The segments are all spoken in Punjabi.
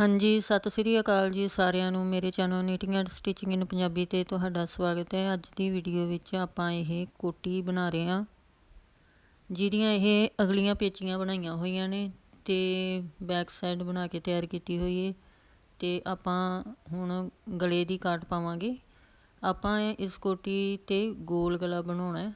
ਹਾਂਜੀ, ਸਤਿ ਸ੍ਰੀ ਅਕਾਲ ਜੀ ਸਾਰਿਆਂ ਨੂੰ। ਮੇਰੇ channel knitting and stitching in Punjabi ਤੇ ਤੁਹਾਡਾ ਸਵਾਗਤ ਹੈ। ਅੱਜ ਦੀ ਵੀਡੀਓ ਵਿੱਚ ਆਪਾਂ ਇਹ ਕੋਟੀ ਬਣਾ ਰਹੇ ਹਾਂ, ਜਿਹਦੀਆਂ ਇਹ ਅਗਲੀਆਂ ਪੇਚੀਆਂ ਬਣਾਈਆਂ ਹੋਈਆਂ ਨੇ ਤੇ ਬੈਕ ਸਾਈਡ ਬਣਾ ਕੇ ਤਿਆਰ ਕੀਤੀ ਹੋਈ ਹੈ ਤੇ ਆਪਾਂ ਹੁਣ ਗਲੇ ਦੀ ਕਾਟ ਪਾਵਾਂਗੇ। ਆਪਾਂ ਇਸ ਕੋਟੀ ਤੇ ਗੋਲ ਗਲਾ ਬਣਾਉਣਾ ਹੈ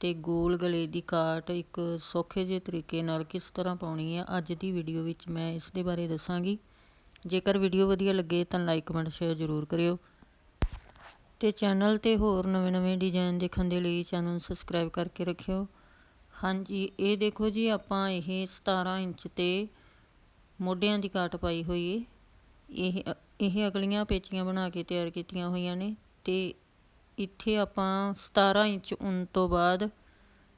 ਤੇ ਗੋਲ ਗਲੇ ਦੀ ਕਾਟ ਇੱਕ ਸੌਖੇ ਜਿਹੇ ਤਰੀਕੇ ਨਾਲ ਕਿਸ ਤਰ੍ਹਾਂ ਪਾਉਣੀ ਹੈ, ਅੱਜ ਦੀ ਵੀਡੀਓ ਵਿੱਚ ਮੈਂ ਇਸ ਦੇ ਬਾਰੇ ਦੱਸਾਂਗੀ। ਜੇਕਰ ਵੀਡੀਓ ਵਧੀਆ ਲੱਗੇ ਤਾਂ ਲਾਈਕ ਕਮੈਂਟ ਸ਼ੇਅਰ ਜ਼ਰੂਰ ਕਰਿਓ। ਤੇ ਚੈਨਲ ਤੇ ਹੋਰ ਨਵੇਂ-ਨਵੇਂ ਡਿਜ਼ਾਈਨ ਦੇਖਣ ਦੇ ਲਈ ਚੈਨਲ ਨੂੰ ਸਬਸਕ੍ਰਾਈਬ ਕਰਕੇ ਰੱਖਿਓ। ਹਾਂਜੀ, ਇਹ ਦੇਖੋ ਜੀ, ਆਪਾਂ ਇਹ 17 ਇੰਚ ਤੇ ਮੋਢਿਆਂ ਦੀ ਕਾਟ ਪਾਈ ਹੋਈ ਏ। ਇਹ ਇਹ ਅਗਲੀਆਂ ਪੇਚੀਆਂ ਬਣਾ ਕੇ ਤਿਆਰ ਕੀਤੀਆਂ ਹੋਈਆਂ ਨੇ ਤੇ ਇੱਥੇ ਆਪਾਂ 17 ਇੰਚ ਉਨ ਤੋਂ ਬਾਅਦ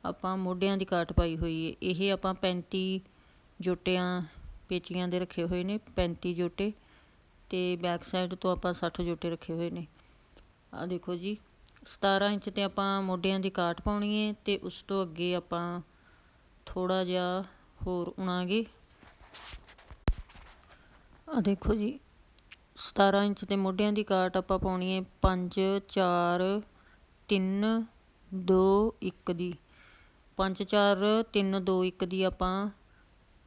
ਆਪਾਂ ਮੋਢਿਆਂ ਦੀ ਕਾਟ ਪਾਈ ਹੋਈ ਏ। ਇਹ ਆਪਾਂ 35 ਜੋਟਿਆਂ ਪੇਚੀਆਂ ਦੇ ਰੱਖੇ ਹੋਏ ਨੇ 35 ਜੋਟੇ ਤੇ ਬੈਕ ਸਾਈਡ ਤੋਂ ਆਪਾਂ 60 ਜੋਟੇ ਰੱਖੇ ਹੋਏ ਨੇ। ਆ ਦੇਖੋ ਜੀ 17 ਇੰਚ ਤੇ ਆਪਾਂ ਮੋਢਿਆਂ ਦੀ ਕਾਟ ਪਾਉਣੀ ਹੈ ਤੇ ਉਸ ਤੋਂ ਅੱਗੇ ਆਪਾਂ ਥੋੜਾ ਜਿਹਾ ਹੋਰ ਉਣਾਗੇ। ਆ ਦੇਖੋ ਜੀ 17 ਇੰਚ ਤੇ ਮੋਢਿਆਂ ਦੀ ਕਾਟ ਆਪਾਂ ਪਾਉਣੀ ਹੈ 5 4 3 2 1 ਦੀ। 5 4 3 2 1 ਦੀ ਆਪਾਂ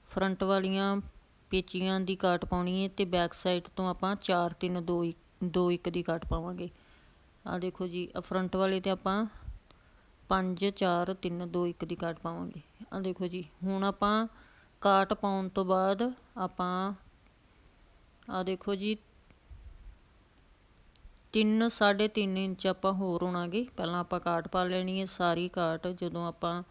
ਫਰੰਟ ਵਾਲੀਆਂ ਪੇਚੀਆਂ ਦੀ ਕਾਟ ਪਾਉਣੀ ਹੈ ਤੇ ਬੈਕ ਸਾਈਡ ਤੋਂ ਆਪਾਂ 4 3 2 2 1 ਦੀ ਕਾਟ ਪਾਵਾਂਗੇ। ਆ ਦੇਖੋ ਜੀ ਫਰੰਟ ਵਾਲੇ ਤੇ ਆਪਾਂ 5 4 3 2 1 ਦੀ ਕਾਟ ਪਾਵਾਂਗੇ। ਆ ਦੇਖੋ ਜੀ, ਹੁਣ ਆਪਾਂ ਕਾਟ ਪਾਉਣ ਤੋਂ ਬਾਅਦ ਆਪਾਂ ਆ ਦੇਖੋ ਜੀ 3 3.5 ਇੰਚ ਆਪਾਂ ਹੋਰ ਹੋਣਾਗੇ। ਪਹਿਲਾਂ ਆਪਾਂ ਕਾਟ ਪਾ ਲੈਣੀ ਹੈ ਸਾਰੀ ਕਾਟ ਜਦੋਂ ਆਪਾਂ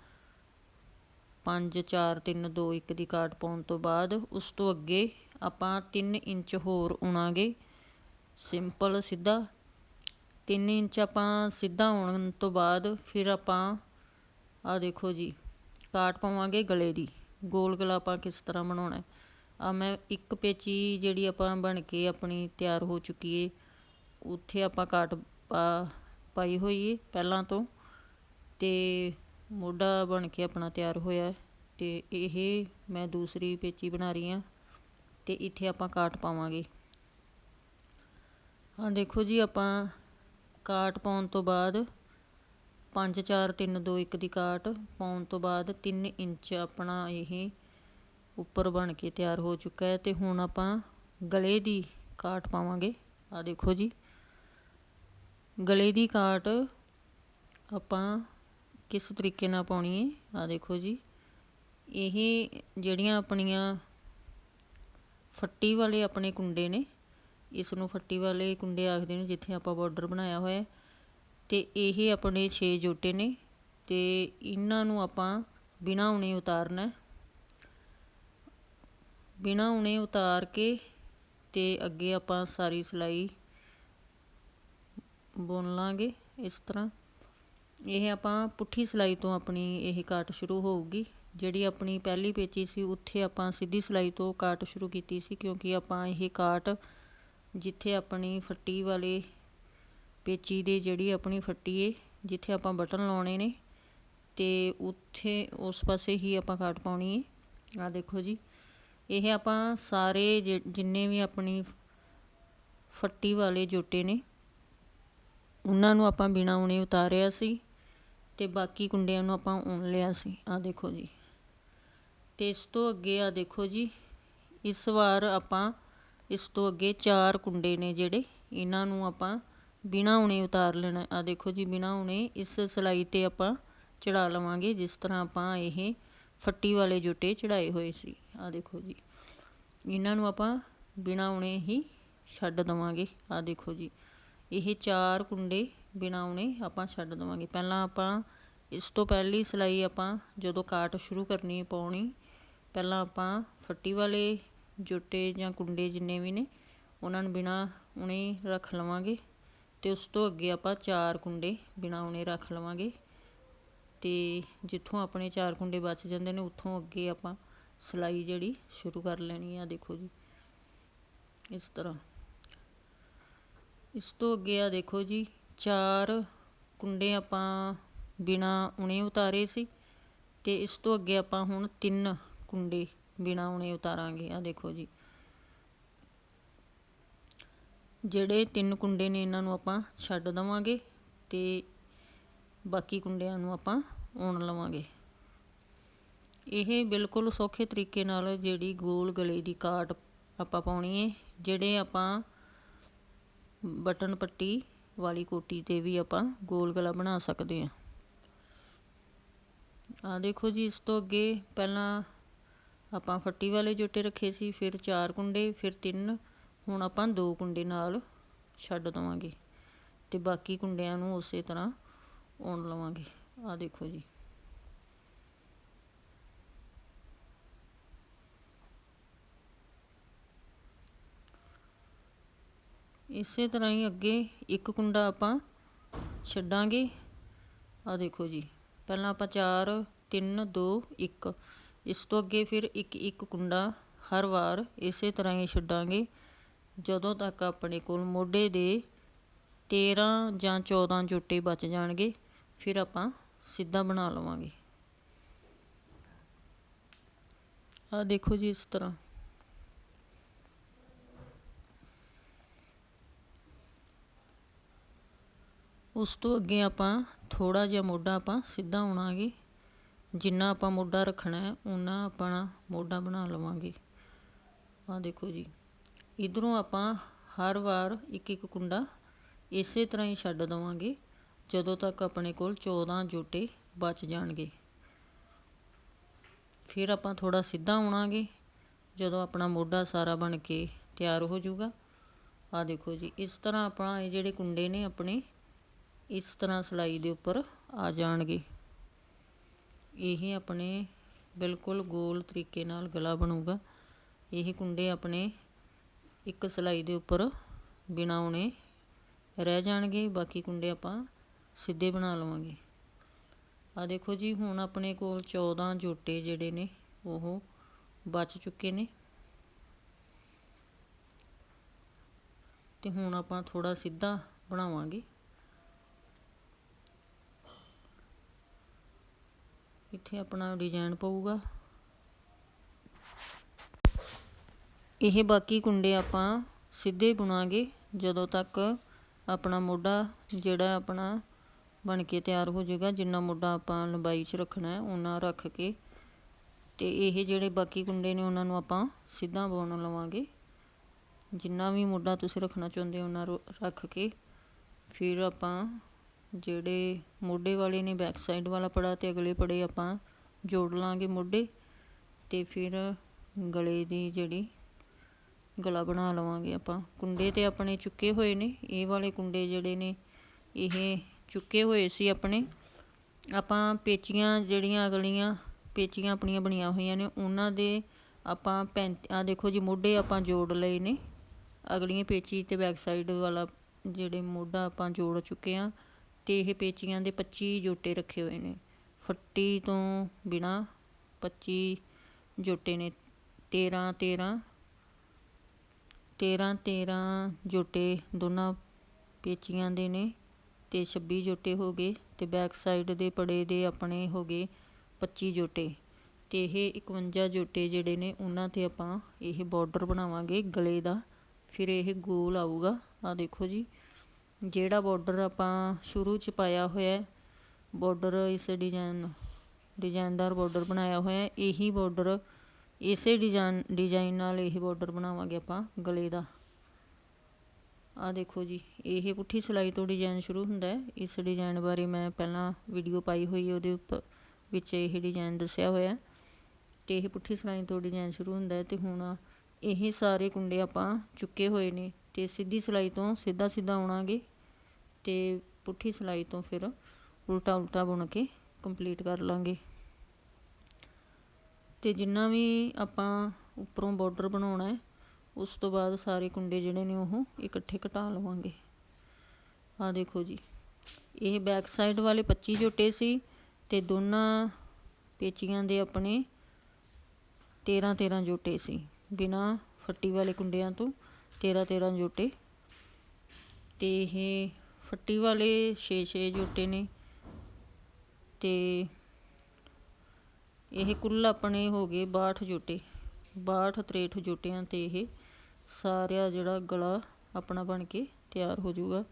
5 4 3 2 1 ਦੀ ਕਾਟ ਪਾਉਣ ਤੋਂ ਬਾਅਦ ਉਸ ਤੋਂ ਅੱਗੇ ਆਪਾਂ 3 ਇੰਚ ਹੋਰ ਉਣਾਗੇ। ਸਿੰਪਲ ਸਿੱਧਾ। 3 ਇੰਚ ਆਪਾਂ ਸਿੱਧਾ ਉਣਨ ਤੋਂ ਬਾਅਦ ਫਿਰ ਆਪਾਂ ਆ ਦੇਖੋ ਜੀ ਕਾਟ ਪਾਵਾਂਗੇ ਗਲੇ ਦੀ। ਗੋਲ ਗਲਾ ਆਪਾਂ ਕਿਸ ਤਰ੍ਹਾਂ ਬਣਾਉਣਾ? ਆ ਮੈਂ ਇੱਕ ਪੇਚੀ ਜਿਹੜੀ ਆਪਾਂ ਬਣ ਕੇ ਆਪਣੀ ਤਿਆਰ ਹੋ ਚੁੱਕੀ ਏ, ਉੱਥੇ ਆਪਾਂ ਕਾਟ ਪਾ, ਪਾਈ ਹੋਈ ਏ ਪਹਿਲਾਂ ਤੋਂ। ਤੇ ਮੋਢਾ ਬਣ ਕੇ ਆਪਣਾ ਤਿਆਰ ਹੋਇਆ ਤੇ ਇਹ ਮੈਂ ਦੂਸਰੀ ਪੇਚੀ ਬਣਾ ਰਹੀ ਹਾਂ ਤੇ ਇੱਥੇ ਆਪਾਂ ਕਾਟ ਪਾਵਾਂਗੇ। ਹਾਂ, ਦੇਖੋ ਜੀ, ਆਪਾਂ ਕਾਟ ਪਾਉਣ ਤੋਂ ਬਾਅਦ 5 4 3 2 1 ਦੀ ਕਾਟ ਪਾਉਣ ਤੋਂ ਬਾਅਦ 3 ਇੰਚ ਆਪਣਾ ਇਹ ਉੱਪਰ ਬਣ ਕੇ ਤਿਆਰ ਹੋ ਚੁੱਕਾ ਹੈ ਤੇ ਹੁਣ ਆਪਾਂ ਗਲੇ ਦੀ ਕਾਟ ਪਾਵਾਂਗੇ। ਆ ਦੇਖੋ ਜੀ, ਗਲੇ ਦੀ ਕਾਟ ਆਪਾਂ ਕਿਸ ਤਰੀਕੇ ਨਾਲ ਪਾਉਣੀ ਹੈ ਆ ਦੇਖੋ ਜੀ। ਇਹ ਜਿਹੜੀਆਂ ਆਪਣੀਆਂ ਫੱਟੀ ਵਾਲੇ ਆਪਣੇ ਕੁੰਡੇ ਨੇ ਇਸ ਨੂੰ ਫੱਟੀ ਵਾਲੇ ਕੁੰਡੇ ਆਖਦੇ ਨੇ ਜਿੱਥੇ ਆਪਾਂ ਬਾਰਡਰ ਬਣਾਇਆ ਹੋਇਆ ਤੇ ਇਹ ਆਪਣੇ 6 ਜੋਟੇ ਨੇ ਤੇ ਇਹਨਾਂ ਨੂੰ ਆਪਾਂ ਬਿਨਾ ਉਣੇ ਉਤਾਰਨਾ ਬਿਨਾ ਉਣੇ ਉਤਾਰ ਕੇ ਤੇ ਅੱਗੇ ਆਪਾਂ ਸਾਰੀ ਸਲਾਈ ਬੁਣ ਲਾਂਗੇ ਇਸ ਤਰ੍ਹਾਂ। ਇਹ ਆਪਾਂ ਪੁੱਠੀ ਸਿਲਾਈ ਤੋਂ ਆਪਣੀ ਇਹ ਕਾਟ ਸ਼ੁਰੂ ਹੋਊਗੀ। ਜਿਹੜੀ ਆਪਣੀ ਪਹਿਲੀ ਪੇਚੀ ਸੀ, ਉੱਥੇ ਆਪਾਂ ਸਿੱਧੀ ਸਿਲਾਈ ਤੋਂ ਕਾਟ ਸ਼ੁਰੂ ਕੀਤੀ ਸੀ, ਕਿਉਂਕਿ ਆਪਾਂ ਇਹ ਕਾਟ ਜਿੱਥੇ ਆਪਣੀ ਫੱਟੀ ਵਾਲੇ ਪੇਚੀ ਦੇ ਜਿਹੜੀ ਆਪਣੀ ਫੱਟੀ ਏ, ਜਿੱਥੇ ਆਪਾਂ ਬਟਨ ਲਾਉਣੇ ਨੇ, ਤੇ ਉੱਥੇ ਉਸ ਪਾਸੇ ਹੀ ਆਪਾਂ ਕਾਟ ਪਾਉਣੀ ਏ। ਆ ਦੇਖੋ ਜੀ, ਇਹ ਆਪਾਂ ਸਾਰੇ ਜਿੰਨੇ ਵੀ ਆਪਣੀ ਫੱਟੀ ਵਾਲੇ ਜੋਟੇ ਨੇ, ਉਹਨਾਂ ਨੂੰ ਆਪਾਂ ਬਿਨਾ ਉਣੇ ਉਤਾਰਿਆ ਸੀ। ਤੇ ਬਾਕੀ ਕੁੰਡਿਆਂ ਨੂੰ ਆਪਾਂ ਉਣ ਲਿਆ ਸੀ। ਆ ਦੇਖੋ ਜੀ। ਤੇ ਇਸ ਤੋਂ ਅੱਗੇ ਆ ਦੇਖੋ ਜੀ। ਇਸ ਵਾਰ ਆਪਾਂ ਇਸ ਤੋਂ ਅੱਗੇ ਚਾਰ ਕੁੰਡੇ ਨੇ ਜਿਹੜੇ, ਇਹਨਾਂ ਨੂੰ ਆਪਾਂ ਬਿਨਾ ਉਣੇ ਉਤਾਰ ਲੈਣਾ। ਆ ਦੇਖੋ ਜੀ, ਬਿਨਾ ਉਣੇ ਇਸ ਸਲਾਈ ਤੇ ਆਪਾਂ ਚੜਾ ਲਵਾਂਗੇ, ਜਿਸ ਤਰ੍ਹਾਂ ਆਪਾਂ ਇਹ ਫੱਟੀ ਵਾਲੇ ਜੁੱਟੇ ਚੜਾਏ ਹੋਏ ਸੀ। ਆ ਦੇਖੋ ਜੀ। ਇਹਨਾਂ ਨੂੰ ਆਪਾਂ ਬਿਨਾ ਉਣੇ ਹੀ ਛੱਡ ਦਵਾਂਗੇ। ਆ ਦੇਖੋ ਜੀ। ਇਹ ਚਾਰ ਕੁੰਡੇ ਬਿਨਾਂ ਉਣੇ ਆਪਾਂ ਛੱਡ ਦੇਵਾਂਗੇ। ਪਹਿਲਾਂ ਆਪਾਂ ਇਸ ਤੋਂ ਪਹਿਲੀ ਸਿਲਾਈ ਆਪਾਂ ਜਦੋਂ ਕਾਟ ਸ਼ੁਰੂ ਕਰਨੀ ਪਾਉਣੀ, ਪਹਿਲਾਂ ਆਪਾਂ ਫੱਟੀ ਵਾਲੇ ਜੋਟੇ ਜਾਂ ਕੁੰਡੇ ਜਿੰਨੇ ਵੀ ਨੇ, ਉਹਨਾਂ ਨੂੰ ਬਿਨਾਂ ਉਣੇ ਰੱਖ ਲਵਾਂਗੇ ਤੇ ਉਸ ਤੋਂ ਅੱਗੇ ਆਪਾਂ ਚਾਰ ਕੁੰਡੇ ਬਿਨਾਂ ਉਣੇ ਰੱਖ ਲਵਾਂਗੇ। ਤੇ ਜਿੱਥੋਂ ਆਪਣੇ ਚਾਰ ਕੁੰਡੇ ਬਚ ਜਾਂਦੇ ਨੇ, ਉੱਥੋਂ ਅੱਗੇ ਆਪਾਂ ਸਿਲਾਈ ਜਿਹੜੀ ਸ਼ੁਰੂ ਕਰ ਲੈਣੀ ਆ, ਦੇਖੋ ਜੀ। ਇਸ ਤਰ੍ਹਾਂ। ਇਸ ਤੋਂ ਅੱਗੇ ਆ ਦੇਖੋ ਜੀ ਚਾਰ ਕੁੰਡੇ ਆਪਾਂ ਬਿਨਾਂ ਉਣੇ ਉਤਾਰੇ ਸੀ ਤੇ ਇਸ ਤੋਂ ਅੱਗੇ ਆਪਾਂ ਹੁਣ ਤਿੰਨ ਕੁੰਡੇ ਬਿਨਾਂ ਉਣੇ ਉਤਾਰਾਂਗੇ। ਆ ਦੇਖੋ ਜੀ। ਜਿਹੜੇ ਤਿੰਨ ਕੁੰਡੇ ਨੇ ਇਹਨਾਂ ਨੂੰ ਆਪਾਂ ਛੱਡ ਦਵਾਂਗੇ ਤੇ ਬਾਕੀ ਕੁੰਡਿਆਂ ਨੂੰ ਆਪਾਂ ਉਣ ਲਵਾਂਗੇ। ਇਹ ਬਿਲਕੁਲ ਸੌਖੇ ਤਰੀਕੇ ਨਾਲ ਜਿਹੜੀ ਗੋਲ ਗਲੇ ਦੀ ਕਾਟ ਆਪਾਂ ਪਾਉਣੀ ਹੈ ਜਿਹੜੇ ਆਪਾਂ ਬਟਨ ਪੱਟੀ ਵਾਲੀ ਕੋਟੀ ਤੇ ਵੀ ਆਪਾਂ ਗੋਲ ਗਲਾ ਬਣਾ ਸਕਦੇ ਹਾਂ। ਆ ਦੇਖੋ ਜੀ, ਇਸ ਤੋਂ ਅੱਗੇ ਪਹਿਲਾਂ ਆਪਾਂ ਫੱਟੀ ਵਾਲੇ ਜੋਟੇ ਰੱਖੇ ਸੀ, ਫਿਰ ਚਾਰ ਕੁੰਡੇ, ਫਿਰ ਤਿੰਨ, ਹੁਣ ਆਪਾਂ ਦੋ ਕੁੰਡੇ ਨਾਲ ਛੱਡ ਦਵਾਂਗੇ ਤੇ ਬਾਕੀ ਕੁੰਡਿਆਂ ਨੂੰ ਉਸੇ ਤਰ੍ਹਾਂ ਉਣ ਲਵਾਂਗੇ। ਆ ਦੇਖੋ ਜੀ। ਇਸੇ ਤਰ੍ਹਾਂ ਹੀ ਅੱਗੇ ਇੱਕ ਕੁੰਡਾ ਆਪਾਂ ਛੱਡਾਂਗੇ। ਆ ਦੇਖੋ ਜੀ, ਪਹਿਲਾਂ ਆਪਾਂ 4 3 2 1 ਇਸ ਤੋਂ ਅੱਗੇ ਫਿਰ ਇੱਕ ਇੱਕ ਕੁੰਡਾ ਹਰ ਵਾਰ ਇਸੇ ਤਰ੍ਹਾਂ ਹੀ ਛੱਡਾਂਗੇ। ਜਦੋਂ ਤੱਕ ਆਪਣੇ ਕੋਲ ਮੋਢੇ ਦੇ 13 ਜਾਂ 14 ਜੋਟੇ ਬਚ ਜਾਣਗੇ, ਫਿਰ ਆਪਾਂ ਸਿੱਧਾ ਬਣਾ ਲਵਾਂਗੇ। ਆ ਦੇਖੋ ਜੀ ਇਸ ਤਰ੍ਹਾਂ। ਉਸ ਤੋਂ ਅੱਗੇ ਆਪਾਂ ਥੋੜ੍ਹਾ ਜਿਹਾ ਮੋਢਾ ਆਪਾਂ ਸਿੱਧਾ ਆਉਣਾਗੇ ਜਿੰਨਾ ਆਪਾਂ ਮੋਢਾ ਰੱਖਣਾ ਹੈ ਉਹਨਾਂ ਆਪਣਾ ਮੋਢਾ ਬਣਾ ਲਵਾਂਗੇ। ਆਹ ਦੇਖੋ ਜੀ, ਇਧਰੋਂ ਆਪਾਂ ਹਰ ਵਾਰ ਇੱਕ ਇੱਕ ਕੁੰਡਾ ਇਸੇ ਤਰ੍ਹਾਂ ਹੀ ਛੱਡ ਦਵਾਂਗੇ, ਜਦੋਂ ਤੱਕ ਆਪਣੇ ਕੋਲ 14 ਜੋਟੇ ਬਚ ਜਾਣਗੇ। ਫਿਰ ਆਪਾਂ ਥੋੜਾ ਸਿੱਧਾ ਆਉਣਾਗੇ ਜਦੋਂ ਆਪਣਾ ਮੋਢਾ ਸਾਰਾ ਬਣ ਕੇ ਤਿਆਰ ਹੋ ਜਾਊਗਾ। ਆ ਦੇਖੋ ਜੀ, ਇਸ ਤਰ੍ਹਾਂ ਆਪਾਂ ਇਹ ਜਿਹੜੇ ਕੁੰਡੇ ਨੇ ਆਪਣੇ ਇਸ ਤਰ੍ਹਾਂ ਸਿਲਾਈ ਦੇ ਉੱਪਰ ਆ ਜਾਣਗੇ। ਇਹ ਆਪਣੇ ਬਿਲਕੁਲ ਗੋਲ ਤਰੀਕੇ ਨਾਲ ਗਲਾ ਬਣੂਗਾ। ਇਹ ਕੁੰਡੇ ਆਪਣੇ ਇੱਕ ਸਿਲਾਈ ਦੇ ਉੱਪਰ ਬਿਨਾ ਉਣੇ ਰਹਿ ਜਾਣਗੇ। ਬਾਕੀ ਕੁੰਡੇ ਆਪਾਂ ਸਿੱਧੇ ਬਣਾ ਲਵਾਂਗੇ। ਆ ਦੇਖੋ ਜੀ, ਹੁਣ ਆਪਣੇ ਕੋਲ 14 ਜੋਟੇ ਜਿਹੜੇ ਨੇ, ਉਹ ਬਚ ਚੁੱਕੇ ਨੇ। ਤੇ ਹੁਣ ਆਪਾਂ ਥੋੜਾ ਸਿੱਧਾ ਬਣਾਵਾਂਗੇ। ਇੱਥੇ ਆਪਣਾ ਡਿਜ਼ਾਈਨ ਪਊਗਾ। ਇਹ ਬਾਕੀ ਕੁੰਡੇ ਆਪਾਂ ਸਿੱਧੇ ਬੁਣਾਂਗੇ ਜਦੋਂ ਤੱਕ ਆਪਣਾ ਮੋਢਾ ਜਿਹੜਾ ਆਪਣਾ ਬਣ ਕੇ ਤਿਆਰ ਹੋ ਜਾਏਗਾ, ਜਿੰਨਾ ਮੋਢਾ ਆਪਾਂ ਲੰਬਾਈ 'ਚ ਰੱਖਣਾ ਹੈ ਉਹਨਾਂ ਰੱਖ ਕੇ। ਤੇ ਇਹ ਜਿਹੜੇ ਬਾਕੀ ਕੁੰਡੇ ਨੇ, ਉਹਨਾਂ ਨੂੰ ਆਪਾਂ ਸਿੱਧਾ ਬੁਣ ਲਵਾਂਗੇ। ਜਿੰਨਾ ਵੀ ਮੋਢਾ ਤੁਸੀਂ ਰੱਖਣਾ ਚਾਹੁੰਦੇ ਹੋ ਉਹਨਾਂ ਰੱਖ ਕੇ। ਫਿਰ ਆਪਾਂ ਜਿਹੜੇ ਮੋਢੇ ਵਾਲੇ ਨੇ ਬੈਕ ਸਾਈਡ ਵਾਲਾ ਪੜਾ ਅਤੇ ਅਗਲੇ ਪੜੇ ਆਪਾਂ ਜੋੜ ਲਾਂਗੇ ਮੋਢੇ ਅਤੇ ਫਿਰ ਗਲੇ ਦੀ ਜਿਹੜੀ ਗਲਾ ਬਣਾ ਲਵਾਂਗੇ ਆਪਾਂ। ਕੁੰਡੇ ਤੇ ਆਪਣੇ ਚੁੱਕੇ ਹੋਏ ਨੇ, ਇਹ ਵਾਲੇ ਕੁੰਡੇ ਜਿਹੜੇ ਨੇ, ਇਹ ਚੁੱਕੇ ਹੋਏ ਸੀ ਆਪਣੇ। ਆਪਾਂ ਪੇਚੀਆਂ ਜਿਹੜੀਆਂ ਅਗਲੀਆਂ ਪੇਚੀਆਂ ਆਪਣੀਆਂ ਬਣੀਆਂ ਹੋਈਆਂ ਨੇ, ਉਹਨਾਂ ਦੇ ਆਪਾਂ ਪੈਂ ਆ ਦੇਖੋ ਜੀ ਮੋਢੇ ਆਪਾਂ ਜੋੜ ਲਏ ਨੇ। ਅਗਲੀਆਂ ਪੇਚੀ ਤੇ ਬੈਕ ਸਾਈਡ ਵਾਲਾ ਜਿਹੜੇ ਮੋਢਾ ਆਪਾਂ ਜੋੜ ਚੁੱਕੇ ਆ। ਤੇ ਇਹ ਪੇਚੀਆਂ ਦੇ 25 ਜੋਟੇ ਰੱਖੇ ਹੋਏ ਨੇ। ਫੱਟੀ ਤੋਂ ਬਿਨਾ 25 ਜੋਟੇ ਨੇ। 13 13 13 13 ਜੋਟੇ ਦੋਨਾਂ ਪੇਚੀਆਂ ਦੇ ਨੇ ਤੇ 26 ਜੋਟੇ ਹੋ ਗਏ ਤੇ ਬੈਕ ਸਾਈਡ ਦੇ ਪੜੇ ਦੇ ਆਪਣੇ ਹੋ ਗਏ 25 ਜੋਟੇ। ਤੇ ਇਹ 51 ਜੋਟੇ ਜਿਹੜੇ ਨੇ ਉਹਨਾਂ ਤੇ ਆਪਾਂ ਇਹ ਬਾਰਡਰ ਬਣਾਵਾਂਗੇ ਗਲੇ ਦਾ। ਫਿਰ ਇਹ ਗੋਲ ਆਊਗਾ। ਆ ਦੇਖੋ ਜੀ। ਜਿਹੜਾ ਬਾਰਡਰ ਆਪਾਂ ਸ਼ੁਰੂ ਚ ਪਾਇਆ ਹੋਇਆ ਬਾਰਡਰ ਇਸ ਡਿਜ਼ਾਇਨ ਡਿਜ਼ਾਇਨਦਾਰ ਬਾਰਡਰ ਬਣਾਇਆ ਹੋਇਆ ਇਹੀ ਬਾਰਡਰ ਇਸੇ ਡਿਜ਼ਾਈਨ ਡਿਜ਼ਾਈਨ ਨਾਲ ਇਹ ਬਾਰਡਰ ਬਣਾਵਾਂਗੇ ਆਪਾਂ ਗਲੇ ਦਾ। ਆ ਦੇਖੋ ਜੀ, ਇਹ ਪੁੱਠੀ ਸਿਲਾਈ ਤੋਂ ਡਿਜ਼ਾਈਨ ਸ਼ੁਰੂ ਹੁੰਦਾ ਹੈ। ਇਸ ਡਿਜ਼ਾਈਨ ਬਾਰੇ ਮੈਂ ਪਹਿਲਾਂ ਵੀਡੀਓ ਪਾਈ ਹੋਈ ਉਹਦੇ ਉੱਪਰ ਵਿੱਚ ਇਹ ਡਿਜ਼ਾਈਨ ਦੱਸਿਆ ਹੋਇਆ ਤੇ ਇਹ ਪੁੱਠੀ ਸਿਲਾਈ ਤੋਂ ਡਿਜ਼ਾਈਨ ਸ਼ੁਰੂ ਹੁੰਦਾ ਹੈ ਤੇ ਹੁਣ ਇਹ ਸਾਰੇ ਕੁੰਡੇ ਆਪਾਂ ਚੁੱਕੇ ਹੋਏ ਨੇ। ਤੇ ਸਿੱਧੀ ਸਿਲਾਈ ਤੋਂ ਸਿੱਧਾ ਸਿੱਧਾ ਆਉਣਾਗੇ ਤੇ ਪੁੱਠੀ ਸਿਲਾਈ ਤੋਂ ਫਿਰ ਉਲਟਾ ਉਲਟਾ ਬੁਣ ਕੇ ਕੰਪਲੀਟ ਕਰ ਲਾਂਗੇ। ਤੇ ਜਿੰਨਾ ਵੀ ਆਪਾਂ ਉੱਪਰੋਂ ਬਾਰਡਰ ਬਣਾਉਣਾ ਹੈ, ਉਸ ਤੋਂ ਬਾਅਦ ਸਾਰੇ ਕੁੰਡੇ ਜਿਹੜੇ ਨੇ ਉਹ ਇਕੱਠੇ ਘਟਾ ਲਵਾਂਗੇ। ਆ ਦੇਖੋ ਜੀ, ਇਹ ਬੈਕ ਸਾਈਡ ਵਾਲੇ 25 ਜੋਟੇ ਸੀ ਤੇ ਦੋਨਾਂ ਪੇਚੀਆਂ ਦੇ ਆਪਣੇ 13 13 ਜੋਟੇ ਸੀ ਬਿਨਾ ਫੱਟੀ ਵਾਲੇ ਕੁੰਡਿਆਂ ਤੋਂ। 13 13 ਜੋਟੇ। ਤੇ ਇਹ ਫੱਟੀ ਵਾਲੇ 6 6 ਜੋਟੇ ਨੇ। ਤੇ ਇਹ ਕੁੱਲ ਆਪਣੇ ਹੋ ਗਏ 62 ਜੋਟੇ। 62 63 ਜੋਟਿਆਂ ਤੇ ਇਹ ਸਾਰਿਆ ਜਿਹੜਾ ਗਲਾ ਆਪਣਾ ਬਣ ਕੇ ਤਿਆਰ ਹੋ ਜਾਊਗਾ।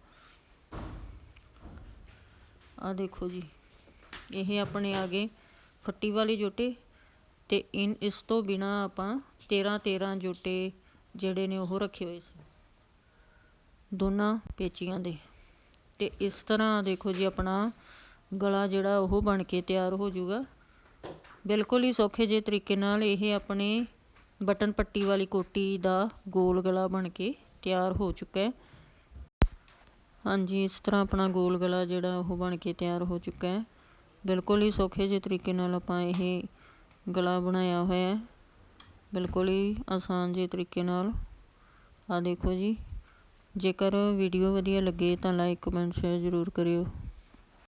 ਆ ਦੇਖੋ ਜੀ, ਇਹ ਆਪਣੇ ਆ ਗਏ ਫੱਟੀ ਵਾਲੇ ਜੋਟੇ। ਤੇ ਇਨ ਇਸ ਤੋਂ ਬਿਨਾ ਆਪਾਂ 13 13 ਜੋਟੇ ਜਿਹੜੇ ਨੇ ਉਹ ਰੱਖੇ ਹੋਏ ਸੀ। ਦੋਨਾਂ ਪੇਚੀਆਂ ਦੇ। ਤੇ ਇਸ ਤਰ੍ਹਾਂ ਦੇਖੋ ਜੀ ਆਪਣਾ ਗਲਾ ਜਿਹੜਾ ਉਹ ਬਣ ਕੇ ਤਿਆਰ ਹੋ ਜਾਊਗਾ। ਬਿਲਕੁਲ ਹੀ ਸੌਖੇ ਜਿਹੇ ਤਰੀਕੇ ਨਾਲ ਇਹ ਆਪਣੇ ਬਟਨ ਪੱਟੀ ਵਾਲੀ ਕੋਟੀ ਦਾ ਗੋਲ ਗਲਾ ਬਣ ਕੇ ਤਿਆਰ ਹੋ ਚੁੱਕਾ ਹੈ। ਹਾਂਜੀ, ਇਸ ਤਰ੍ਹਾਂ ਆਪਣਾ ਗੋਲ ਗਲਾ ਜਿਹੜਾ ਉਹ ਬਣ ਕੇ ਤਿਆਰ ਹੋ ਚੁੱਕਾ ਹੈ। ਬਿਲਕੁਲ ਹੀ ਸੌਖੇ ਜਿਹੇ ਤਰੀਕੇ ਨਾਲ ਆਪਾਂ ਇਹ ਗਲਾ ਬਣਾਇਆ ਹੋਇਆ ਹੈ। ਬਿਲਕੁਲ ਹੀ ਆਸਾਨ ਜਿਹੇ ਤਰੀਕੇ ਨਾਲ। ਆ ਦੇਖੋ ਜੀ, ਜੇਕਰ ਵੀਡੀਓ ਵਧੀਆ ਲੱਗੇ ਤਾਂ ਲਾਈਕ ਕਮੈਂਟ ਸ਼ੇਅਰ ਜ਼ਰੂਰ ਕਰਿਓ।